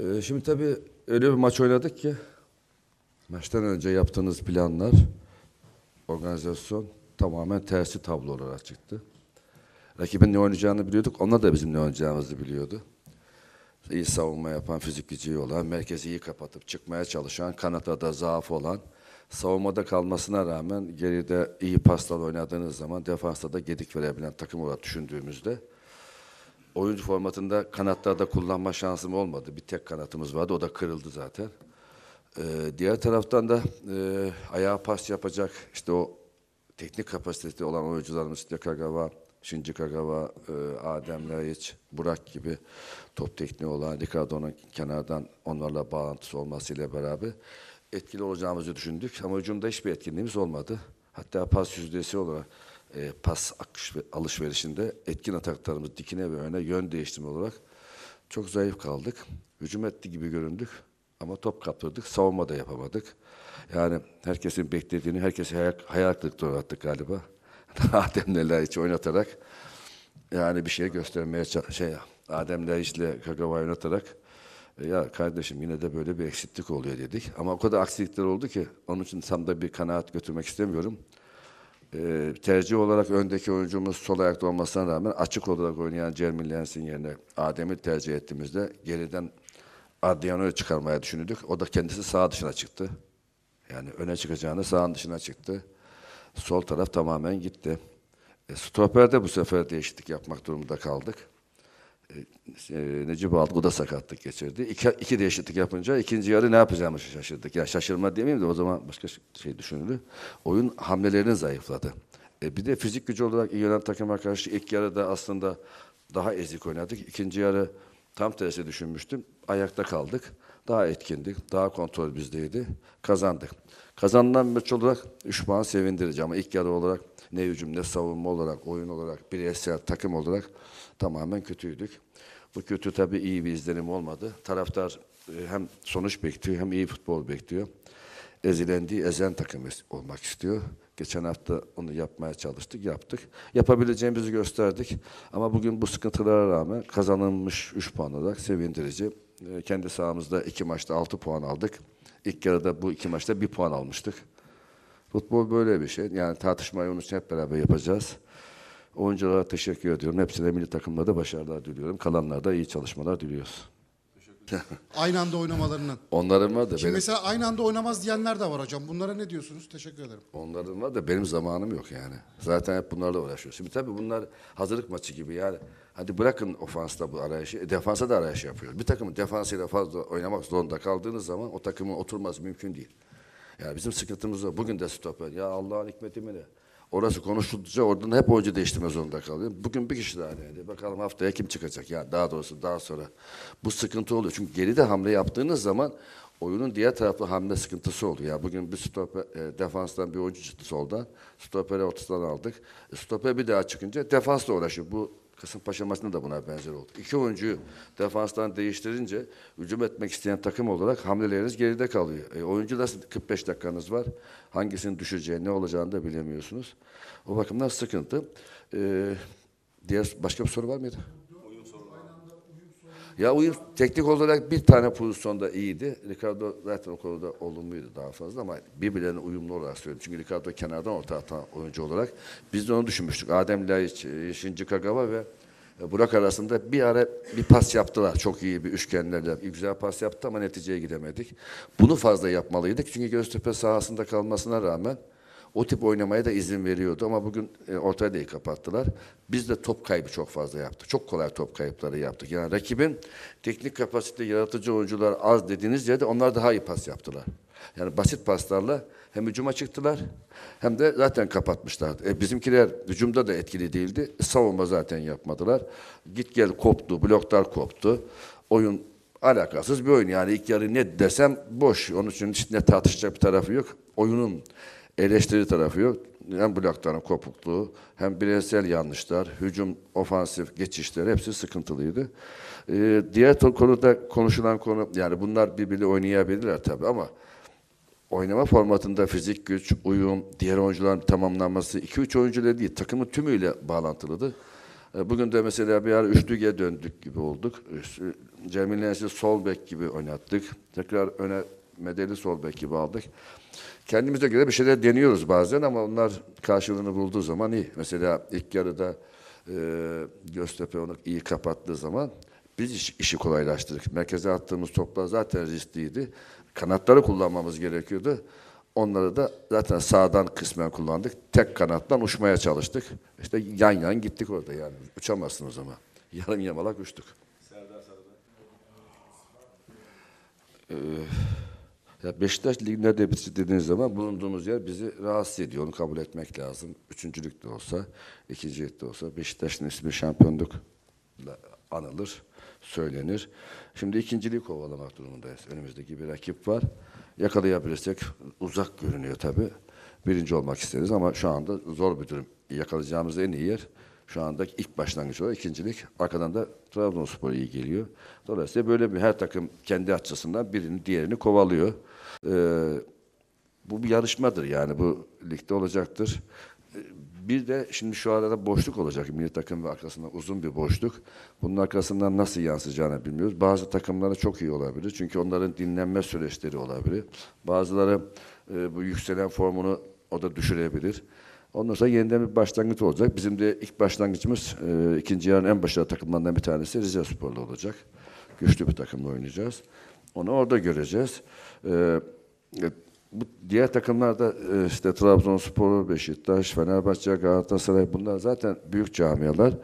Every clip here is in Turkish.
Ee, şimdi tabii öyle bir maç oynadık ki maçtan önce yaptığınız planlar, organizasyon tamamen tersi tablo olarak çıktı. Rakibin ne oynayacağını biliyorduk, onlar da bizim ne oynayacağımızı biliyordu. İyi savunma yapan, fizik gücü olan, merkezi iyi kapatıp çıkmaya çalışan, kanatta zaaf olan, savunmada kalmasına rağmen geride iyi paslar oynadığınız zaman defansta da gedik verebilen takım olarak düşündüğümüzde oyuncu formatında kanatlarda kullanma şansım olmadı. Bir tek kanatımız vardı. O da kırıldı zaten. Ee, diğer taraftan da e, ayağa pas yapacak işte o teknik kapasitesi olan oyuncularımız Kagawa, Shinji Kagawa, e, Adem Laiç, Burak gibi top tekniği olan Ricardo'nun kenardan onlarla bağlantısı olmasıyla beraber etkili olacağımızı düşündük. Ama hücumda hiçbir etkinliğimiz olmadı. Hatta pas yüzdesi olarak e, pas alışverişinde etkin ataklarımız dikine ve öne yön değiştirme olarak çok zayıf kaldık. Hücum etti gibi göründük ama top kaptırdık. Savunma da yapamadık. Yani herkesin beklediğini, herkesi hayal, hayal kırıklığına uğrattık galiba. Adem'le hiç oynatarak yani bir şey göstermeye şey Adem'le işte Kagawa oynatarak e, ya kardeşim yine de böyle bir eksiklik oluyor dedik. Ama o kadar aksilikler oldu ki onun için tam da bir kanaat götürmek istemiyorum. Ee, tercih olarak öndeki oyuncumuz sol ayakta olmasına rağmen açık olarak oynayan Jeremy Lens'in yerine Adem'i tercih ettiğimizde geriden Adriano'yu çıkarmaya düşündük. O da kendisi sağ dışına çıktı. Yani öne çıkacağını sağın dışına çıktı. Sol taraf tamamen gitti. E, stoperde bu sefer değişiklik yapmak durumunda kaldık. E, e, Necip aldık, o da sakatlık geçirdi. İki, iki değişiklik yapınca ikinci yarı ne yapacağımızı şaşırdık. Ya şaşırma demeyeyim de o zaman başka şey düşünülür. Oyun hamlelerinin zayıfladı. E, bir de fizik gücü olarak iyi oynayan takıma karşı ilk yarıda aslında daha ezik oynadık. İkinci yarı tam tersi düşünmüştüm. Ayakta kaldık. Daha etkindik. Daha kontrol bizdeydi. Kazandık. Kazanılan maç olarak 3 puan sevindirici ama ilk yarı olarak ne hücum ne savunma olarak, oyun olarak, bireysel takım olarak tamamen kötüydük. Bu kötü tabii iyi bir izlenim olmadı. Taraftar e, hem sonuç bekliyor hem iyi futbol bekliyor. Ezilendiği ezen takım olmak istiyor. Geçen hafta onu yapmaya çalıştık, yaptık. Yapabileceğimizi gösterdik. Ama bugün bu sıkıntılara rağmen kazanılmış 3 puan olarak sevindirici. E, Kendi sahamızda iki maçta 6 puan aldık. İlk yarıda bu iki maçta 1 puan almıştık. Futbol böyle bir şey. Yani tartışmayı onun için hep beraber yapacağız. Oyunculara teşekkür ediyorum. Hepsine milli takımda da başarılar diliyorum. Kalanlara da iyi çalışmalar diliyoruz. Aynı anda oynamalarının. Onların var da Şimdi benim, mesela aynı anda oynamaz diyenler de var hocam. Bunlara ne diyorsunuz? Teşekkür ederim. onların var da benim zamanım yok yani. Zaten hep bunlarla uğraşıyoruz. Şimdi tabii bunlar hazırlık maçı gibi yani. Hadi bırakın ofansta bu arayışı, e, defansa da arayış yapıyoruz. Bir takımın defansıyla fazla oynamak zorunda kaldığınız zaman o takımın oturması mümkün değil. Yani bizim sıkıntımız o. Bugün de stoper. Ya Allah'ın hikmeti mi ne? Orası konuşuldukça oradan hep oyuncu değiştirme zorunda kalıyor. Bugün bir kişi daha denedi. Bakalım haftaya kim çıkacak? Ya daha doğrusu daha sonra. Bu sıkıntı oluyor. Çünkü geride hamle yaptığınız zaman oyunun diğer taraflı hamle sıkıntısı oluyor. Ya bugün bir stoper, e, defanstan bir oyuncu çıktı soldan. Stoperi ortadan aldık. E, stoper bir daha çıkınca defansla uğraşıyor. Bu Kasımpaşa maçında da buna benzer oldu. İki oyuncuyu defanstan değiştirince hücum etmek isteyen takım olarak hamleleriniz geride kalıyor. E, oyuncu nasıl 45 dakikanız var. Hangisini düşeceği, ne olacağını da bilemiyorsunuz. O bakımdan sıkıntı. E, diğer başka bir soru var mıydı? Ya uyum teknik olarak bir tane pozisyonda iyiydi. Ricardo zaten o konuda olumluydu daha fazla ama birbirlerine uyumlu olarak söylüyorum. Çünkü Ricardo kenardan orta atan oyuncu olarak biz de onu düşünmüştük. Adem Laiç, e, Shinji Kagawa ve e, Burak arasında bir ara bir pas yaptılar. Çok iyi bir üçgenlerle. Güzel pas yaptı ama neticeye gidemedik. Bunu fazla yapmalıydık. Çünkü Göztepe sahasında kalmasına rağmen o tip oynamaya da izin veriyordu ama bugün e, ortaya da iyi kapattılar. Biz de top kaybı çok fazla yaptık. Çok kolay top kayıpları yaptık. Yani rakibin teknik kapasite, yaratıcı oyuncular az dediğiniz yerde onlar daha iyi pas yaptılar. Yani basit paslarla hem hücuma çıktılar hem de zaten kapatmışlardı. E, bizimkiler hücumda da etkili değildi. Savunma zaten yapmadılar. Git gel koptu, bloklar koptu. Oyun alakasız bir oyun. Yani ilk yarı ne desem boş. Onun için hiç ne tartışacak bir tarafı yok. Oyunun eleştiri tarafı yok. Hem blokların kopukluğu, hem bireysel yanlışlar, hücum, ofansif geçişler hepsi sıkıntılıydı. Ee, diğer konuda konuşulan konu, yani bunlar birbiriyle oynayabilirler tabii ama oynama formatında fizik güç, uyum, diğer oyuncuların tamamlanması 2-3 oyuncuyla değil, takımın tümüyle bağlantılıdır. Ee, Bugün de mesela bir ara üçlüye döndük gibi olduk. Üç- Cemil Nensi sol bek gibi oynattık. Tekrar öne Medeli sol bek gibi aldık. Kendimize göre bir şeyler deniyoruz bazen ama onlar karşılığını bulduğu zaman iyi. Mesela ilk yarıda e, Göztepe onu iyi kapattığı zaman biz iş- işi kolaylaştırdık. Merkeze attığımız toplar zaten riskliydi. Kanatları kullanmamız gerekiyordu. Onları da zaten sağdan kısmen kullandık. Tek kanattan uçmaya çalıştık. İşte yan yan gittik orada yani. Uçamazsın o zaman. Yarım yamalak uçtuk. Ee, ya Beşiktaş liginde de bizi dediğiniz zaman bulunduğumuz yer bizi rahatsız ediyor. Onu kabul etmek lazım. Üçüncülük de olsa, ikincilik de olsa Beşiktaş'ın ismi şampiyonlukla anılır, söylenir. Şimdi ikinciliği kovalamak durumundayız. Önümüzdeki bir rakip var. Yakalayabilirsek uzak görünüyor tabii. Birinci olmak isteriz ama şu anda zor bir durum. Yakalayacağımız en iyi yer şu anda ilk başlangıç olarak ikincilik. Arkadan da Trabzonspor iyi geliyor. Dolayısıyla böyle bir her takım kendi açısından birini diğerini kovalıyor. Ee, bu bir yarışmadır yani bu ligde olacaktır. Ee, Bir de şimdi şu arada boşluk olacak milli takım ve arkasında uzun bir boşluk. Bunun arkasından nasıl yansıyacağını bilmiyoruz. Bazı takımları çok iyi olabilir çünkü onların dinlenme süreçleri olabilir. Bazıları e, bu yükselen formunu o da düşürebilir. Ondan sonra yeniden bir başlangıç olacak. Bizim de ilk başlangıcımız e, ikinci yarının en başarılı takımlarından bir tanesi Rize Spor'la olacak. Güçlü bir takımla oynayacağız. Onu orada göreceğiz. E, e, bu diğer takımlar da e, işte Trabzonspor, Beşiktaş, Fenerbahçe, Galatasaray bunlar zaten büyük camialar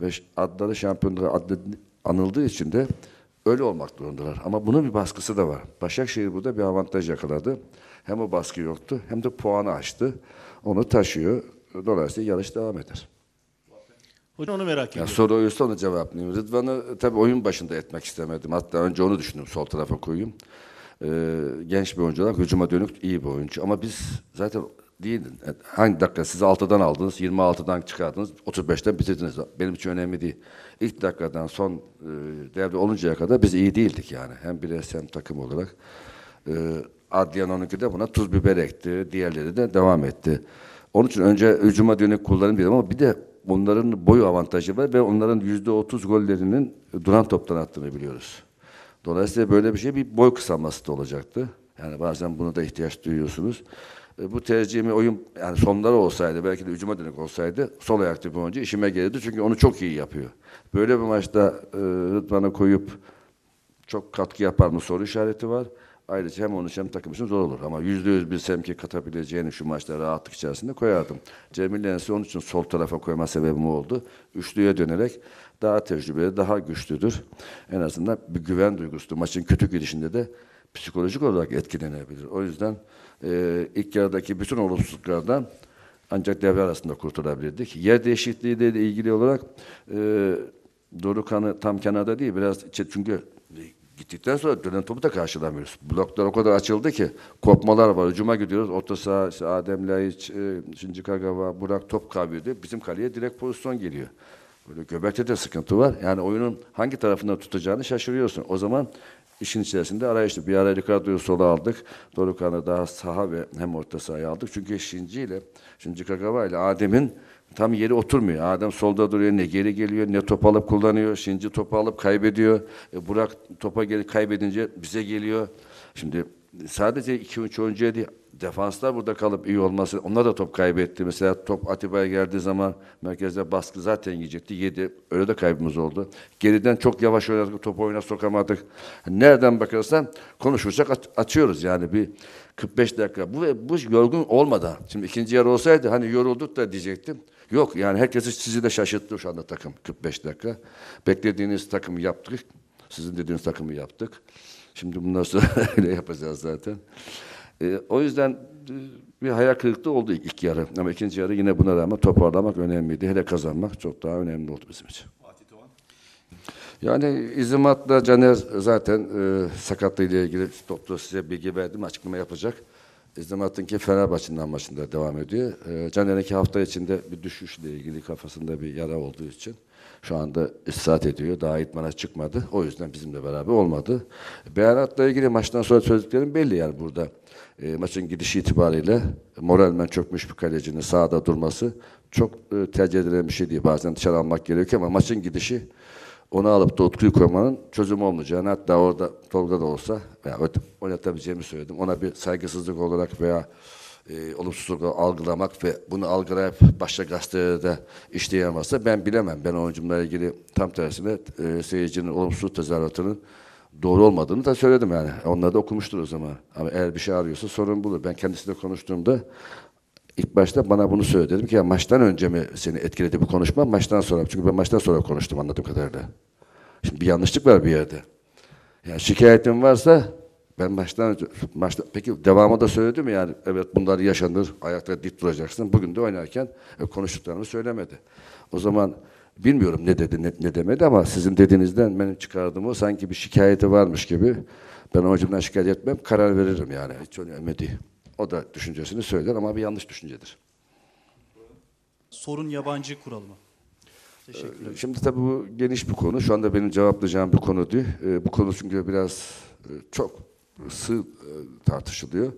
ve adları şampiyonluğa adlı, anıldığı için de öyle olmak durumundalar. Ama bunun bir baskısı da var. Başakşehir burada bir avantaj yakaladı. Hem o baskı yoktu hem de puanı açtı. Onu taşıyor. Dolayısıyla yarış devam eder. Hocam onu merak ediyorum. soru oysa onu cevaplayayım. Rıdvan'ı tabii oyun başında etmek istemedim. Hatta önce onu düşündüm sol tarafa koyayım. Ee, genç bir oyuncu olarak hücuma dönük iyi bir oyuncu. Ama biz zaten değil. Hangi dakika siz 6'dan aldınız, 26'dan çıkardınız, 35'ten bitirdiniz. Benim için önemli değil. İlk dakikadan son e, devre oluncaya kadar biz iyi değildik yani. Hem bireysel hem takım olarak. Ee, Adliyan 12'de buna tuz biber ekti. Diğerleri de devam etti. Onun için önce hücuma dönük kullanın dedim ama bir de bunların boyu avantajı var ve onların yüzde otuz gollerinin duran toptan attığını biliyoruz. Dolayısıyla böyle bir şey bir boy kısalması da olacaktı. Yani bazen bunu da ihtiyaç duyuyorsunuz. E, bu tercihimi oyun yani sonları olsaydı belki de hücuma dönük olsaydı sol ayaklı bir oyuncu işime gelirdi çünkü onu çok iyi yapıyor. Böyle bir maçta e, Rıdvan'ı koyup çok katkı yapar mı soru işareti var. Ayrıca hem onun için hem takım için zor olur. Ama yüzde yüz bir semki katabileceğini şu maçta rahatlık içerisinde koyardım. Cemil Lensi onun için sol tarafa koyma sebebim oldu. Üçlüye dönerek daha tecrübeli, daha güçlüdür. En azından bir güven duygusu. Maçın kötü gidişinde de psikolojik olarak etkilenebilir. O yüzden e, ilk yarıdaki bütün olumsuzluklardan ancak devre arasında kurtulabilirdik. Yer değişikliğiyle ilgili olarak e, Dorukhan'ı tam kenarda değil biraz çünkü gittikten sonra dönen topu da karşılamıyoruz. Bloklar o kadar açıldı ki kopmalar var. Hücuma gidiyoruz. Orta saha, işte Adem Laiç, e, Kagawa, Burak top kaybediyor. Bizim kaleye direkt pozisyon geliyor. Böyle göbekte de sıkıntı var. Yani oyunun hangi tarafından tutacağını şaşırıyorsun. O zaman işin içerisinde arayışlı. Bir ara Ricardo'yu sola aldık. Dorukhan'ı daha saha ve hem orta sahaya aldık. Çünkü Shinji ile, Shinji Kagawa ile Adem'in tam yeri oturmuyor. Adem solda duruyor, ne geri geliyor, ne top alıp kullanıyor. Shinji topu alıp kaybediyor. E, Burak topa geri kaybedince bize geliyor. Şimdi sadece iki üç oyuncuya değil, defanslar burada kalıp iyi olması, onlar da top kaybetti. Mesela top Atiba'ya geldiği zaman merkezde baskı zaten yiyecekti, yedi. Öyle de kaybımız oldu. Geriden çok yavaş oynadık, topu oyuna sokamadık. Nereden bakarsan konuşursak at- açıyoruz yani bir 45 dakika. Bu bu yorgun olmadan. Şimdi ikinci yarı olsaydı hani yorulduk da diyecektim. Yok yani herkesi sizi de şaşırttı şu anda takım 45 dakika. Beklediğiniz takımı yaptık. Sizin dediğiniz takımı yaptık. Şimdi bundan sonra öyle yapacağız zaten. Ee, o yüzden e, bir hayal kırıklığı oldu ilk, ilk yarı. Ama ikinci yarı yine buna rağmen toparlamak önemliydi. Hele kazanmak çok daha önemli oldu bizim için. Yani İzzimat'la Caner zaten e, sakatlığıyla ilgili doktor size bilgi verdim, açıklama yapacak. İzzimat'ınki Fenerbahçe'nin maçında devam ediyor. E, Caner'inki hafta içinde bir düşüşle ilgili kafasında bir yara olduğu için şu anda istirahat ediyor. Daha itmana çıkmadı. O yüzden bizimle beraber olmadı. Beyanatla ilgili maçtan sonra söylediklerim belli yani burada. E, maçın gidişi itibariyle moralmen çökmüş bir kalecinin sahada durması çok e, tercih edilen bir şey değil. Bazen dışarı almak gerekiyor ama maçın gidişi onu alıp da Utku'yu koymanın çözüm olmayacağını hatta orada Tolga da olsa oyn- oynatabileceğimi söyledim. Ona bir saygısızlık olarak veya e, olumsuzluk algılamak ve bunu algılayıp başka gazetelerde işleyemezse ben bilemem. Ben oyuncumla ilgili tam tersine e, seyircinin olumsuz tezahüratının doğru olmadığını da söyledim yani. Onlar da okumuştur o zaman. Ama eğer bir şey arıyorsa sorun bulur. Ben kendisiyle konuştuğumda ilk başta bana bunu söyledi. Dedim ki ya maçtan önce mi seni etkiledi bu konuşma, maçtan sonra? Çünkü ben maçtan sonra konuştum anladığım kadarıyla. Şimdi bir yanlışlık var bir yerde. Yani şikayetin varsa ben baştan önce, maçta, peki devamı da söyledim yani evet bunlar yaşanır, ayakta dik duracaksın. Bugün de oynarken e, konuştuklarımı söylemedi. O zaman bilmiyorum ne dedi ne, ne demedi ama sizin dediğinizden benim çıkardığım o sanki bir şikayeti varmış gibi ben hocamdan şikayet etmem karar veririm yani hiç önemli değil. O da düşüncesini söyler ama bir yanlış düşüncedir. Sorun yabancı kuralı mı? Teşekkürler. Şimdi tabii bu geniş bir konu. Şu anda benim cevaplayacağım bir konu değil. Ee, bu konu çünkü biraz e, çok sığ e, tartışılıyor.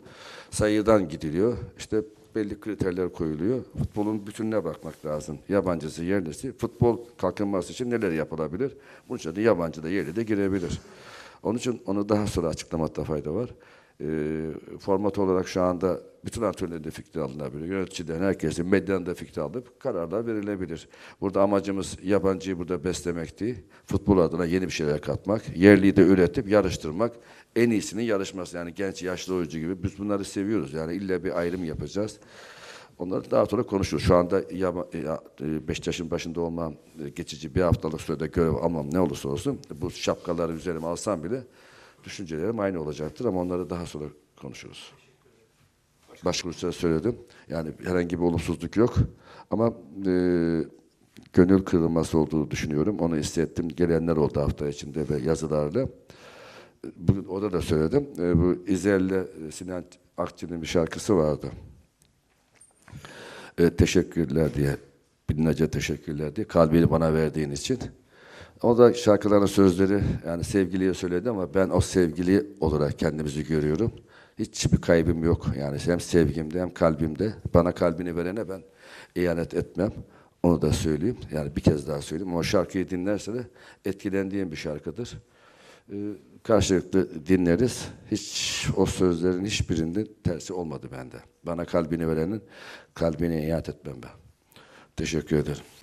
Sayıdan gidiliyor. İşte belli kriterler koyuluyor. Futbolun bütününe bakmak lazım. Yabancısı, yerlisi. Futbol kalkınması için neler yapılabilir? Bunun için de yabancı da yerli de girebilir. Onun için onu daha sonra açıklamakta fayda var. Ee, format olarak şu anda bütün antrenörlerin de fikri alınabilir. Yöneticiden, herkesin, medyanın da fikri alıp kararlar verilebilir. Burada amacımız yabancıyı burada beslemek değil, futbol adına yeni bir şeyler katmak, yerliyi de üretip yarıştırmak, en iyisinin yarışması. Yani genç, yaşlı oyuncu gibi biz bunları seviyoruz. Yani illa bir ayrım yapacağız. Onları daha sonra konuşuruz. Şu anda e, Beşiktaş'ın başında olmam, e, geçici bir haftalık sürede görev almam ne olursa olsun, bu şapkaları üzerime alsam bile düşüncelerim aynı olacaktır ama onları daha sonra konuşuruz. Başka uçlara söyledim. Yani herhangi bir olumsuzluk yok. Ama e, gönül kırılması olduğunu düşünüyorum. Onu hissettim. Gelenler oldu hafta içinde ve yazılarla. Bugün orada da söyledim. E, bu İzel'le Sinan Akçı'nın bir şarkısı vardı. E, teşekkürler diye. Binlerce teşekkürler diye. Kalbini bana verdiğin için. O da şarkıların sözleri yani sevgiliye söyledi ama ben o sevgili olarak kendimizi görüyorum. Hiçbir kaybım yok. Yani hem sevgimde hem kalbimde. Bana kalbini verene ben ihanet etmem. Onu da söyleyeyim. Yani bir kez daha söyleyeyim. O şarkıyı dinlerse de etkilendiğim bir şarkıdır. Ee, karşılıklı dinleriz. Hiç o sözlerin hiçbirinde tersi olmadı bende. Bana kalbini verenin kalbine ihanet etmem ben. Teşekkür ederim.